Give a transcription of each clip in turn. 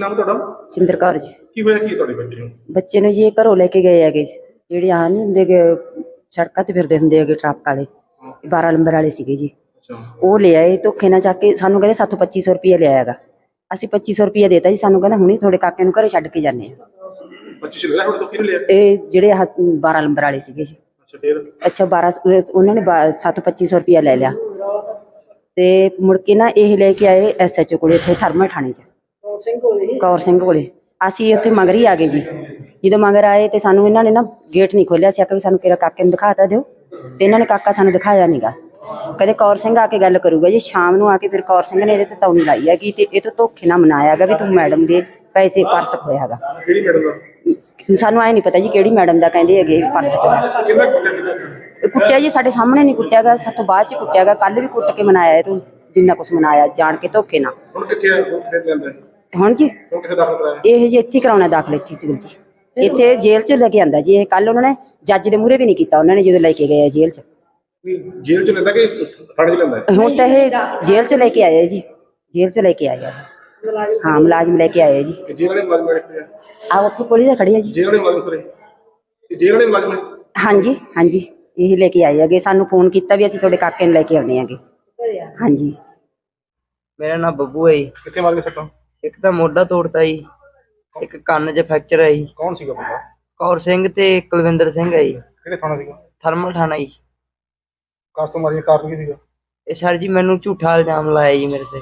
ਨਾਮ ਤੁਹਾਡਾ? ਸਿੰਦਰ ਕੌਰ ਜੀ। ਕੀ ਹੋਇਆ? ਕੀ ਤੁਹਾਡੇ ਬੇਟੇ ਨੂੰ? ਬੱਚੇ ਨੂੰ ਜੀ ਇਹ ਘਰੋਂ ਲੈ ਕੇ ਗਏ ਹੈਗੇ ਜਿਹੜੇ ਆ ਨਹੀਂ ਹੁੰਦੇ ਗੇ, ਸੜਕਾਂ ਤੇ ਫਿਰਦੇ ਹੁੰਦੇ ਹੈਗੇ ਟਰੱਕ ਵਾਲੇ। 12 ਨੰਬਰ ਵਾਲੇ ਸੀਗੇ ਜੀ। ਅੱਛਾ। ਉਹ ਲੈ ਆਏ ਧੋਖੇ ਨਾਲ ਚੱਕ ਕੇ ਸਾਨੂੰ ਕਹਿੰਦੇ ਸਾਥੋਂ 2500 ਰੁਪਏ ਲਿਆ ਹੈਗਾ। ਅਸੀਂ 2500 ਰੁਪਏ ਦੇਤਾ ਜੀ ਸਾਨੂੰ ਕਹਿੰਦਾ ਹੁਣੇ ਤੁਹਾਡੇ ਕਾਕੇ ਨੂੰ ਘਰੇ ਛੱਡ ਕੇ ਜਾਂਦੇ ਆ। 25 ਛਿਲ ਤੁਹਾਡੇ ਤੋਂ ਕਿਹਨੇ ਲਿਆ? ਇਹ ਜਿਹੜੇ ਆਹ 12 ਨੰਬਰ ਵਾਲੇ ਸੀਗੇ ਜੀ। ਅੱਛਾ ਫੇਰ? ਅੱਛਾ 12 ਉਹਨਾਂ ਨੇ ਬਾ- ਸਾਥੋਂ 2500 ਰੁਪਏ ਲੈ ਲਿਆ। ਤੇ ਮੁੜ ਕੇ ਨਾ ਇਹ ਲੈ ਕੇ ਆਏ ਐਸਐਚਓ ਕੋਲੇ ਇੱਥੇ ਥਰਮਲ ਥਾਣੇ 'ਚ। ਕੌਰ ਸਿੰਘ ਕੋਲੇ ਅਸੀਂ ਉੱਥੇ ਮਗਰ ਹੀ ਆ ਗਏ ਜੀ। ਜਦੋਂ ਮਗਰ ਆਏ ਤੇ ਸਾਨੂੰ ਇਹਨਾਂ ਨੇ ਨਾ ਗੇਟ ਨਹੀਂ ਖੋਲਿਆ ਸੀ ਆਖਿਆ ਵੀ ਸਾਨੂੰ ਕਿਹੜਾ ਕਾਕੇ ਨੂੰ ਦਿਖਾ ਤਾ ਦਿਓ। ਤੇ ਇਹਨਾਂ ਨੇ ਕਾਕਾ ਸਾਨੂੰ ਦਿਖਾਇਆ ਨਹੀਂਗਾ ਕਦੇ ਕੌਰ ਸਿੰਘ ਆ ਕੇ ਗੱਲ ਕਰੂਗਾ ਜੀ ਸ਼ਾਮ ਨੂੰ ਆ ਕੇ ਫਿਰ ਕੌਰ ਸਿੰਘ ਨੇ ਇਹਦੇ ਤੇ ਤੌਣੀ ਲਾਈ ਹੈਗੀ ਤੇ ਇਹ ਤੋਂ ਧੋਖੇ ਨਾਲ ਮਨਾਇਆਗਾ ਵੀ ਤੂੰ ਮੈਡਮ ਦੇ ਪੈਸੇ ਪਰਸ ਖੋਇਆ ਹੈਗਾ। ਕਿਹੜੀ ਮੈਡਮ ਦਾ? ਸਾਨੂੰ ਐ ਨਹੀਂ ਪਤਾ ਜੀ ਕਿਹੜੀ ਮੈਡਮ ਦਾ ਕਹਿੰਦੇ ਹੈਗੇ ਪਰਸ ਖੋਇਆ। ਕਿੰਨਾ ਕੁੱਟਿਆ ਜੀ ਸਾਡੇ ਸਾਹਮਣੇ ਨਹੀਂ ਕੁੱਟਿਆਗਾ ਸਾਤੋਂ ਬਾਅਦ ਚ ਕੁੱਟਿਆਗਾ ਕੱਲ ਵੀ ਕੁੱਟ ਕੇ ਮਨਾਇਆ ਇਹ ਤੂੰ ਜਿੰਨਾ ਕੁਛ ਮਨਾਇਆ ਜਾਣ ਕੇ ਧੋਖੇ ਨਾਲ। ਹੁਣ ਕਿੱਥੇ ਲੈਂਦਾ ਹੁਣ ਜੀ? ਹੁਣ ਕਿੱਥੇ ਦਾਖਲ ਕਰਾਇਆ? ਇਹ ਜੀ ਇੱਥੇ ਕਰਾਉਣਾ ਦਾਖਲ ਇੱਥੇ ਸਿਵਲ ਚ ਇੱਥੇ ਜੇਲ੍ਹ ਚ ਲੈ ਕੇ ਆਂਦਾ ਜੀ ਇਹ ਕੱਲ ਉਹਨਾਂ ਨੇ ਜੱਜ ਦੇ ਮੂਹਰੇ ਵੀ ਨਹੀਂ ਕੀਤਾ ਉਹਨਾਂ ਨੇ ਜਦੋਂ ਲੈ ਕੇ ਗਏ ਜੇਲ੍ਹ ਚ। ਜੇਲ੍ਹ ਚ ਲੈਂਦਾ ਕਿ ਥਾਣੇ ਚ ਲੈਂਦਾ ਹੁਣ ਤਾਂ ਇਹ ਜੇਲ੍ਹ ਚ ਲੈ ਕੇ ਆਏ ਆ ਜੀ। ਜੇਲ੍ਹ ਚ ਲੈ ਕੇ ਆਏ ਆ। ਹਾਂ ਮੁਲਾਜ਼ਮ ਲੈ ਕੇ ਆਏ ਆ ਜੀ। ਜੇਲ੍ਹ ਵਾਲੇ ਮੁਲਾਜ਼ਮ ਬੈਠੇ ਆ? ਆ ਉੱਥੇ ਪੁਲਿਸ ਖੜੀ ਆ ਜੀ। ਜੇਲ੍ਹ ਵਾਲੇ ਮੁਲਾਜ਼ਮ ਸਰੇ? ਇਹ ਜੇਲ੍ਹ ਵਾਲੇ ਮੁਲਾਜ਼ਮ ਨੇ? ਹਾਂਜੀ ਹਾਂਜੀ। ਇਹ ਲੈ ਕੇ ਆਏ ਹੈਗੇ। ਸਾਨੂੰ ਫੋਨ ਕੀਤਾ ਵੀ ਅਸੀਂ ਤੁਹਾਡੇ ਕਾਕੇ ਨੂੰ ਲੈ ਕੇ ਆਉਣੇ ਹੈਗੇ। ਹਾਂਜੀ। ਮੇਰਾ ਨਾਮ ਬੱਬੂ ਹੈ ਜੀ। ਕਿੱਥੇ ਮਾਰ ਕੇ ਸੱਟਾਂ? ਇੱਕ ਤਾਂ ਮੋਢਾ ਤੋੜਤਾ ਜੀ। ਇੱਕ ਕੰਨ 'ਚ ਫ੍ਰੈਕਚਰ ਹੈ ਜੀ। ਕੌਣ ਸੀਗਾ ਬੰਦਾ? ਕੌਰ ਸਿੰਘ ਤੇ ਕੁਲਵਿੰਦਰ ਸਿੰਘ ਹੈ ਜੀ। ਕਿਹੜੇ ਥਾਣਾ ਸੀਗਾ? ਥਰਮਲ ਥਾਣਾ ਜੀ। ਕਾਸ ਤੋਂ ਮਾਰੀਆਂ ਕਾਰਨ ਕੀ ਸੀਗਾ। ਇਹ ਸਰ ਜੀ ਮੈਨੂੰ ਝੂਠਾ ਇਲਜ਼ਾਮ ਲਾਇਆ ਜੀ ਮੇਰੇ ਤੇ।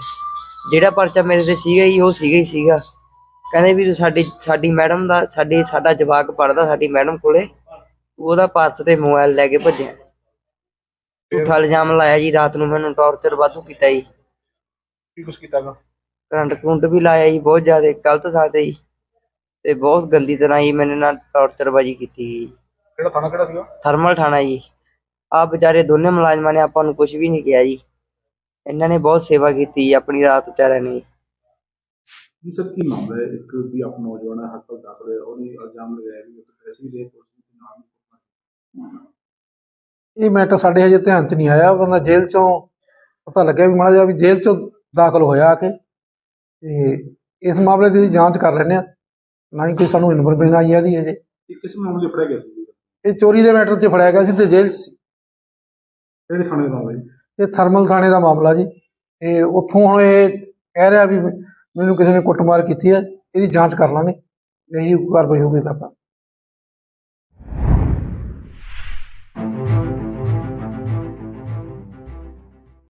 ਜਿਹੜਾ ਪਰਚਾ ਮੇਰੇ ਤੇ ਸੀਗਾ ਜੀ ਉਹ ਸੀਗਾ ਹੀ ਸੀਗਾ। ਕਹਿੰਦੇ ਵੀ ਤੂੰ ਸਾਡੀ ਸਾਡੀ ਮੈਡਮ ਦਾ ਸਾਡੇ ਸਾਡਾ ਜਵਾਕ ਪੜਦਾ ਸਾਡੀ ਮੈਡਮ ਕੋਲੇ ਉਹਦਾ ਪਰਸ ਤੇ ਮੋਬਾਈਲ ਲੈ ਕੇ ਭੱਜਿਆ। ਝੂਠਾ ਇਲਜ਼ਾਮ ਲਾਇਆ ਜੀ ਰਾਤ ਨੂੰ ਮੈਨੂੰ ਟੌਰਚਰ ਵਾਧੂ ਕੀਤਾ ਜੀ। ਕੀ ਕੁਛ ਕੀਤਾਗਾ ਕਰੰਟ ਕਰੰਟ ਵੀ ਲਾਇਆ ਜੀ ਬਹੁਤ ਜ਼ਿਆਦਾ ਗਲਤ ਥਾਂ ਤੇ ਜੀ। ਤੇ ਬਹੁਤ ਗੰਦੀ ਤਰ੍ਹਾਂ ਜੀ ਮੇਰੇ ਨਾਲ ਟੌਰਚਰਬਾਜੀ ਕੀਤੀ ਜੀ। ਕਿਹੜਾ ਥਾਣਾ ਕਿਹੜਾ ਸੀਗਾ? ਥਰਮਲ ਥਾਣਾ ਜੀ। ਆ ਵਿਚਾਰੇ ਦੋਨੇ ਮੁਲਾਜ਼ਮਾਂ ਨੇ ਆਪਾਂ ਨੂੰ ਕੁਝ ਵੀ ਨਹੀਂ ਕਿਹਾ ਜੀ। ਇਹਨਾਂ ਨੇ ਬਹੁਤ ਸੇਵਾ ਕੀਤੀ ਜੀ ਆਪਣੀ ਰਾਤ ਵਿਚਾਰਿਆਂ ਨੇ। ਜੀ ਸਰ ਕੀ ਮਾਮਲਾ ਹੈ? ਇੱਕ ਵੀ ਆਪ ਨੌਜਵਾਨ ਹੈ ਹਸਪਤਾਲ ਦਾਖਲ ਹੋਇਆ ਉਹਨੇ ਇਲਜ਼ਾਮ ਲਗਾਇਆ ਵੀ ਉਹ ਪੈਸੇ ਵੀ ਲਏ ਪੁਲਿਸ ਦੇ ਨਾਮ ਇਹ ਮੈਟਰ ਸਾਡੇ ਹਜੇ ਧਿਆਨ 'ਚ ਨਹੀਂ ਆਇਆ ਬੰਦਾ ਜੇਲ੍ਹ 'ਚੋਂ ਪਤਾ ਲੱਗਿਆ ਵੀ ਮਾੜਾ ਜਿਹਾ ਵੀ ਜੇਲ੍ਹ 'ਚੋਂ ਦਾਖਲ ਹੋਇਆ ਆ ਕੇ। ਤੇ ਇਸ ਮਾਮਲੇ ਦੀ ਅਸੀਂ ਜਾਂਚ ਕਰ ਲੈਂਦੇ ਆ ਨਾ ਹੀ ਕੋਈ ਸਾਨੂੰ ਇਨਫੋਰਮੇਸ਼ਨ ਆਈ ਹੈ ਦੀ ਹਜੇ। ਇਹ ਕਿਸ ਮਾਮਲੇ ਫੜਿਆ ਗਿਆ ਸੀ? ਇਹ ਚੋਰੀ ਦੇ ਮੈਟਰ 'ਚ ਫੜਿਆ ਗਿਆ ਸੀ ਤੇ ਜੇਲ੍ਹ 'ਚ ਸੀ ਕਿਹੜੇ ਥਾਣੇ ਦਾ ਮਾਮਲਾ ਜੀ? ਇਹ ਥਰਮਲ ਥਾਣੇ ਦਾ ਮਾਮਲਾ ਜੀ। ਇਹ ਉੱਥੋਂ ਹੁਣ ਇਹ ਕਹਿ ਰਿਹਾ ਵੀ ਮੈਨੂੰ ਕਿਸੇ ਨੇ ਕੁੱਟਮਾਰ ਕੀਤੀ ਹੈ, ਇਹਦੀ ਜਾਂਚ ਕਰ ਲਾਂਗੇ। ਇਹੀ ਕਾਰਵਾਈ ਹੋਊਗੀ ਕਰਦਾ